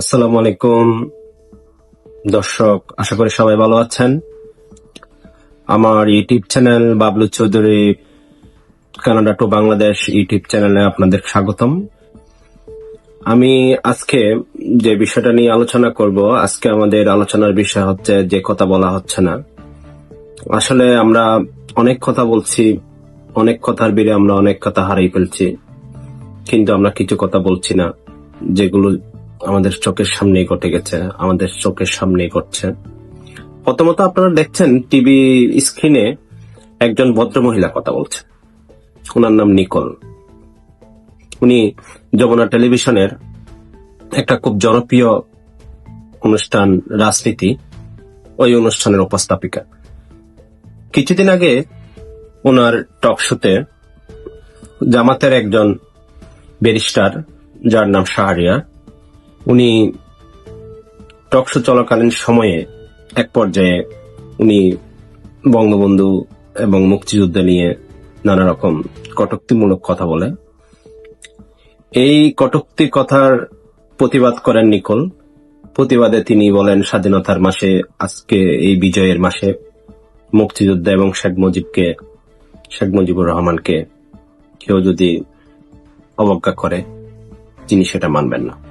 আসসালামু আলাইকুম দর্শক, আশা করি সবাই ভালো আছেন। আমার YouTube channel Bablu Chowdhury, Canada to Bangladesh YouTube চ্যানেলে আপনাদের স্বাগতম। আমি আজকে যে বিষয়টা নিয়ে আলোচনা করব, আজকে আমাদের আলোচনার বিষয় হচ্ছে যে কথা বলা হচ্ছে না। আসলে আমরা অনেক কথা বলছি, অনেক কথার বীরে আমরা অনেক কথা হারিয়ে ফেলছি, কিন্তু আমরা কিছু কথা বলছি না, যেগুলো আমাদের চোখের সামনেই ঘটে গেছে, আমাদের চোখের সামনেই ঘটছে। প্রথমত আপনারা দেখছেন টিভি স্ক্রিনে একজন ভদ্র মহিলা কথা বলছে ওনার নাম নিকল। উনি যমুনা টেলিভিশনের একটা খুব জনপ্রিয় অনুষ্ঠান, রাজনীতি, ওই অনুষ্ঠানের উপস্থাপিকা। কিছুদিন আগে ওনার টক শোতে জামাতের একজন ব্যারিস্টার, যার নাম শাহরিয়া উনি টকশো চলাকালীন সময়ে এক পর্যায়ে উনি বঙ্গবন্ধু এবং মুক্তিযুদ্ধ নিয়ে নানা রকম কটুক্তিমূলক কথা বলে। এই কটুক্তি কথার প্রতিবাদ করেন নিকোল। প্রতিবাদে তিনি বলেন, স্বাধীনতার মাসে, আজকে এই বিজয়ের মাসে মুক্তিযোদ্ধা এবং শেখ মুজিবকে, শেখ মুজিবুর রহমানকে কেউ যদি অবজ্ঞা করে, তিনি সেটা মানবেন না।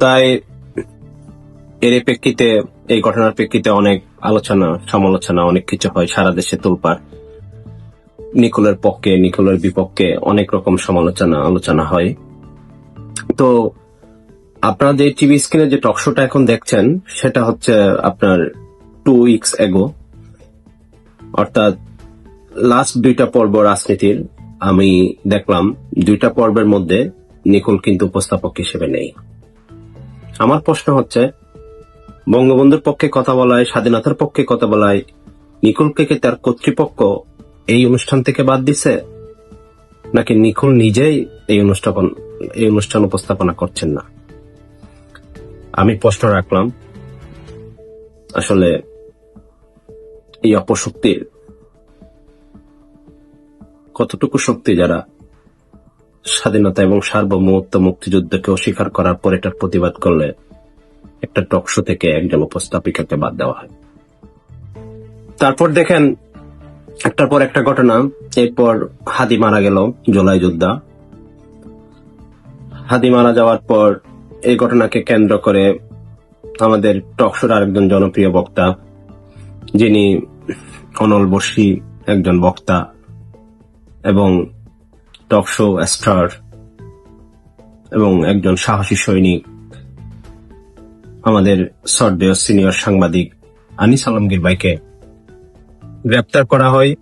তাই এর প্রেক্ষিতে, এই ঘটনার প্রেক্ষিতে অনেক আলোচনা, সমালোচনা, অনেক কিছু হয় সারা দেশে তোলপাড় নিকোলের পক্ষে, নিকোলের বিপক্ষে অনেক রকম সমালোচনা, আলোচনা হয়। তো আপনারা যে টিভি স্ক্রিনে যে টক শোটা এখন দেখছেন, সেটা হচ্ছে আপনার টু উইকস এগো। অর্থাৎ লাস্ট দুইটা পর্ব রাজনীতির, আমি দেখলাম দুইটা পর্বের মধ্যে নিকোল কিন্তু উপস্থাপক হিসেবে নেই। আমার প্রশ্ন হচ্ছে, বঙ্গবন্ধুর পক্ষে কথা বলায়, স্বাধীনতার পক্ষে কথা বলায়, নিকুলকে কি তার কর্তৃপক্ষ এই অনুষ্ঠান থেকে বাদ দিছে? নাকি নিকুল নিজেই এই অনুষ্ঠান এই অনুষ্ঠান উপস্থাপনা করছেন না? আমি প্রশ্ন রাখলাম, আসলে এই অপশক্তির কতটুকু শক্তি যারা স্বাধীনতা এবং সার্বভৌমত্ব মুক্তিযুদ্ধকে অস্বীকার করার পর এটার প্রতিবাদ করলে একটা টকশো থেকে একজন উপস্থাপিকাকে বাদ দেওয়া হয়। তারপর দেখেন, একটার পর একটা ঘটনা, এরপর হাদি মারা গেল, জুলাই যোদ্ধা। হাদি মারা যাওয়ার পর এই ঘটনাকে কেন্দ্র করে আমাদের টকশোর আরেকজন জনপ্রিয় বক্তা, যিনি অনল বসি একজন বক্তা, এবং টক শো স্টার এবং একজন সাহসী সৈনিক, আমাদের সর্দেয় সিনিয়র সাংবাদিক আনিস আলমগীর ভাইকে গ্রেপ্তার করা হয়।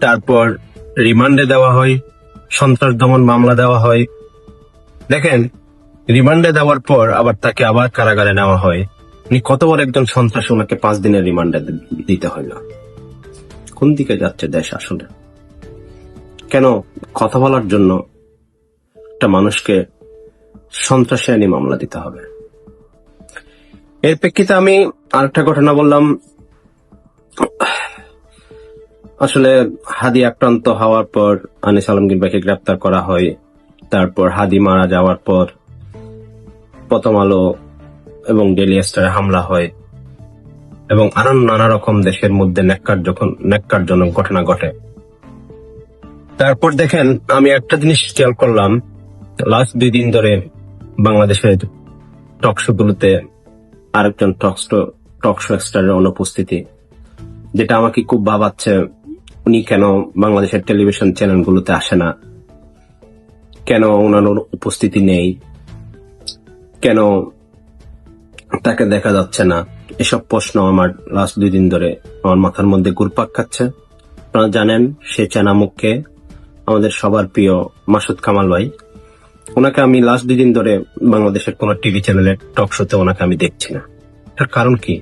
তারপর রিমান্ডে দেওয়া হয়, সন্ত্রাস দমন মামলা দেওয়া হয়। দেখেন, রিমান্ডে দেওয়ার পর আবার তাকে আবার কারাগারে নেওয়া হয়। উনি কতবার একজন সন্ত্রাস, ওনাকে পাঁচ দিনের রিমান্ডে দিতে হয় না। কোন দিকে যাচ্ছে দেশ আসলে? কেন কথা বলার জন্য একটা মানুষকে সন্ত্রাসী আইনি মামলা দিতে হবে? এর প্রেক্ষিতে আমি আরেকটা ঘটনা বললাম। আসলে হাদি আক্রান্ত হওয়ার পর আনিস আলমগীর ভাইকে গ্রেপ্তার করা হয়। তারপর হাদি মারা যাওয়ার পর প্রথম আলো এবং ডেলি স্টারে হামলা হয় এবং আরও নানা রকম দেশের মধ্যে নেককার যখন নেককারজনক ঘটনা ঘটে। তারপর দেখেন, আমি একটা জিনিস খেয়াল করলাম লাস্ট দুই দিন ধরে বাংলাদেশের টকশো গুলোতে আরেকজন টকশো টকশো স্টারের অনুপস্থিতি, যেটা আমাকে খুব ভাবাচ্ছে, উনি কেন বাংলাদেশের টেলিভিশন চ্যানেলগুলোতে আসে না? কেন ওনার উপস্থিতি নেই? কেন তাকে দেখা যাচ্ছে না? এসব প্রশ্ন আমার লাস্ট দুই দিন ধরে আমার মাথার মধ্যে ঘুরপাক খাচ্ছে। আপনারা জানেন, সে চেনামুখকে আমাদের সবার প্রিয় মাসুদ কামাল ভাই। ওনাকে আমি লাস্ট দুই দিন ধরে বাংলাদেশের কোন টিভি চ্যানেলের টক শোতে ওনাকে আমি দেখছি না। তার কারণ কি?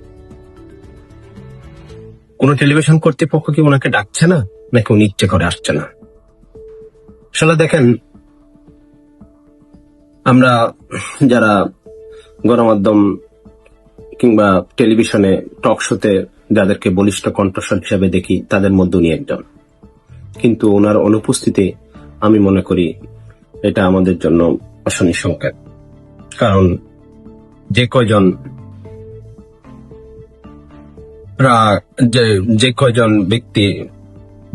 কোন টেলিভিশন কর্তৃপক্ষ কি ওনাকে ডাকছে না, নাকি উনি ইচ্ছে করে আসছে না? আসলে দেখেন, আমরা যারা গণমাধ্যম কিংবা টেলিভিশনে টক শোতে যাদেরকে বলিষ্ঠ কণ্ঠস্বর হিসেবে দেখি, তাদের মধ্যে উনি একজন। কিন্তু ওনার অনুপস্থিতি আমি মনে করি এটা আমাদের জন্য অশনি সংকেত। কারণ যে কয়জন যে কয়জন ব্যক্তি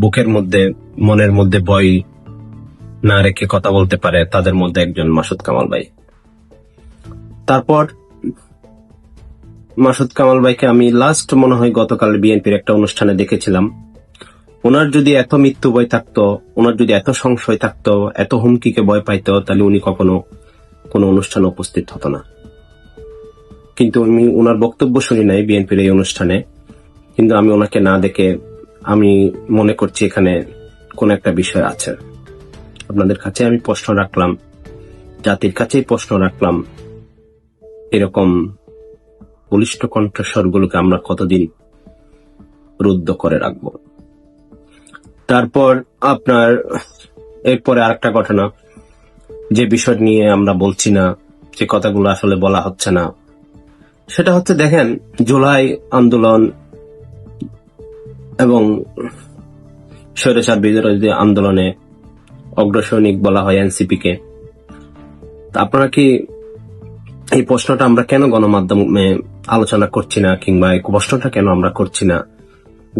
বুকের মধ্যে, মনের মধ্যে ভয় না রেখে কথা বলতে পারে, তাদের মধ্যে একজন মাসুদ কামাল ভাই। তারপর মাসুদ কামাল ভাইকে আমি লাস্ট মনে হয় গতকাল বিএনপির একটা অনুষ্ঠানে দেখেছিলাম। ওনার যদি এত মৃত্যু ভয় থাকতো ওনার যদি এত সংশয় থাকতো, এত হুমকিকে ভয় পাইতো, তাহলে উনি কখনো কোনো অনুষ্ঠানে উপস্থিত হতো না। কিন্তু আমি ওনার বক্তব্য শুনি নাই বিএনপির এই অনুষ্ঠানে, কিন্তু আমি ওনাকে না দেখে আমি মনে করছি এখানে কোন একটা বিষয় আছে। আপনাদের কাছে আমি প্রশ্ন রাখলাম, জাতির কাছেই প্রশ্ন রাখলাম, এরকম বলিষ্ঠ কণ্ঠস্বরগুলোকে আমরা কতদিন রুদ্ধ করে রাখব? তারপর আপনার, এরপরে আরেকটা ঘটনা। যে বিষয় নিয়ে আমরা বলছি না, যে কথাগুলো আসলে বলা হচ্ছে না। সেটা হচ্ছে দেখেন, জুলাই আন্দোলন এবং স্বৈরাচার বিরোধী আন্দোলনে অগ্রসৈনিক বলা হয় এনসিপি কে তা আপনারা কি এই প্রশ্নটা আমরা কেন গণমাধ্যমে আলোচনা করছি না, কিংবা এই প্রশ্নটা কেন আমরা করছি না?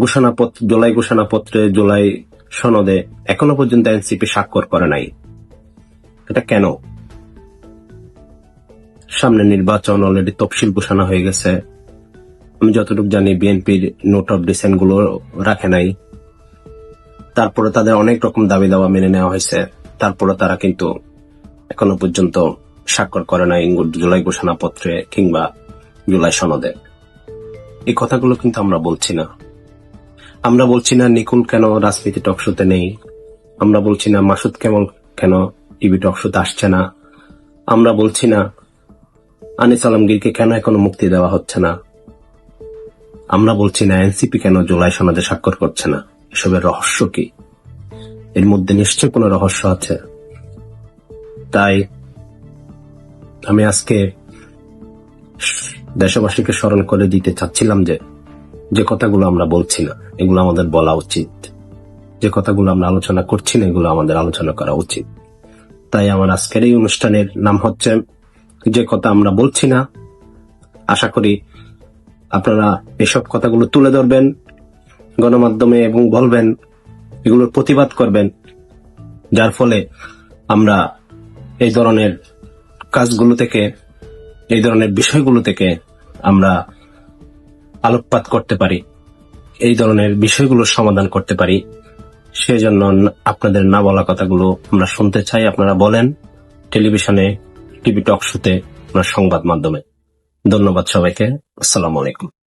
ঘোষণাপত্র জুলাই ঘোষণাপত্রে জুলাই সনদে এখনও পর্যন্ত এনসিপি স্বাক্ষর করে নাই। এটা কেন? সামনে নির্বাচন অলরেডি তফসিল ঘোষণা হয়ে গেছে। আমি যতটুকু জানি, বিএনপির নোট অফ ডিসেন্টগুলো রাখে নাই। তারপরে তাদের অনেক রকম দাবি দাওয়া মেনে নেওয়া হয়েছে। তারপরে তারা কিন্তু এখনও পর্যন্ত স্বাক্ষর করে নাই জুলাই ঘোষণাপত্রে কিংবা জুলাই সনদে। এই কথাগুলো কিন্তু আমরা বলছি না। আমরা বলছি না নিকুল কেন রাজনীতি টকশোতে নেই। আমরা বলছি না মাসুদ কেমন কেন টিভি টকশোতে আসছে না। আমরা বলছি না আনিস আলমগীরকে কেন এখনও মুক্তি দেওয়া হচ্ছে না। আমরা বলছি না এনসিপি কেন জুলাই সনদে স্বাক্ষর করছে না। এসবের রহস্য কি? এর মধ্যে নিশ্চয় কোনো রহস্য আছে। তাই আমি আজকে দেশবাসীকে স্মরণ করে দিতে চাচ্ছিলাম যে যে কথাগুলো আমরা বলছি না, এগুলো আমাদের বলা উচিত। যে কথাগুলো আমরা আলোচনা করছি না, এগুলো আমাদের আলোচনা করা উচিত। তাই আমার আজকের এই অনুষ্ঠানের নাম হচ্ছে, যে কথা আমরা বলছি না, আশা করি আপনারা এসব কথাগুলো তুলে ধরবেন, গণমাধ্যমে এবং বলবেন, এগুলোর প্রতিবাদ করবেন, যার ফলে আমরা এই ধরনের কাজগুলো থেকে, এই ধরনের বিষয়গুলো থেকে আমরা আলোকপাত করতে পারি, এই ধরনের বিষয়গুলো সমাধান করতে পারি, সেজন্য আপনাদের না বলা কথাগুলো আমরা শুনতে চাই। আপনারা বলেন, টেলিভিশনে, টিভি টক শোতে আপনার সংবাদ মাধ্যমে। ধন্যবাদ সবাইকে। আসসালামু আলাইকুম।